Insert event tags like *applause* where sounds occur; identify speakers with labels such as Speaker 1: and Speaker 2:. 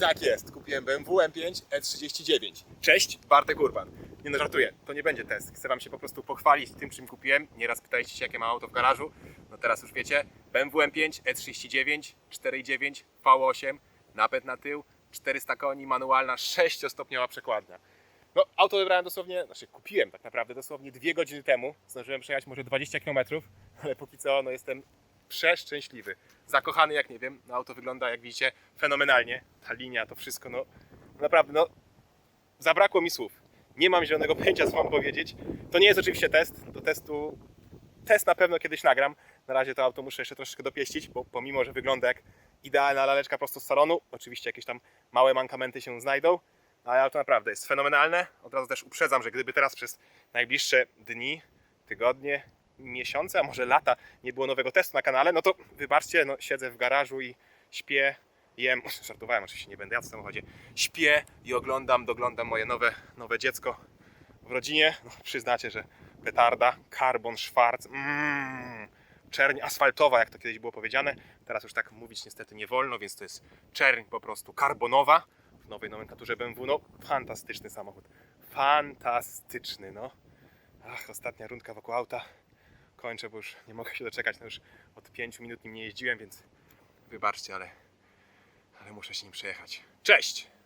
Speaker 1: Tak jest, kupiłem BMW M5 E39. Cześć, Bartek Urban. Nie no, żartuję, to nie będzie test. Chcę Wam się po prostu pochwalić tym, czym kupiłem. Nieraz pytaliście się, jakie mam auto w garażu. No teraz już wiecie. BMW M5 E39, 4,9, V8, napęd na tył, 400 koni, manualna, 6-stopniowa przekładnia. No, auto wybrałem dosłownie, znaczy kupiłem tak naprawdę dosłownie dwie godziny temu. Zdążyłem przejechać może 20 km, ale póki co no, jestem przeszczęśliwy. Zakochany jak nie wiem. No, auto wygląda jak widzicie fenomenalnie. Ta linia, to wszystko, no naprawdę, no zabrakło mi słów. Nie mam zielonego *laughs* pojęcia, co mam powiedzieć. To nie jest oczywiście test. Do testu, test na pewno kiedyś nagram. Na razie to auto muszę jeszcze troszeczkę dopieścić, bo pomimo, że wygląda jak idealna laleczka prosto z salonu, oczywiście jakieś tam małe mankamenty się znajdą, ale auto naprawdę jest fenomenalne. Od razu też uprzedzam, że gdyby teraz przez najbliższe dni, tygodnie, miesiące, a może lata nie było nowego testu na kanale, no to wybaczcie, no, siedzę w garażu i śpię, jem, *laughs* żartowałem oczywiście, nie będę jadł w samochodzie, śpię i oglądam, doglądam moje nowe, nowe dziecko w rodzinie. No, przyznacie, że petarda, carbon, schwarz, mm, czerń asfaltowa, jak to kiedyś było powiedziane. Teraz już tak mówić niestety nie wolno, więc to jest czerń po prostu karbonowa w nowej nomenklaturze BMW. No, fantastyczny samochód. Fantastyczny, no. Ach, ostatnia rundka wokół auta. Kończę, bo już nie mogę się doczekać. No już od 5 minut nim nie jeździłem, więc wybaczcie, ale, ale muszę się nim przejechać. Cześć!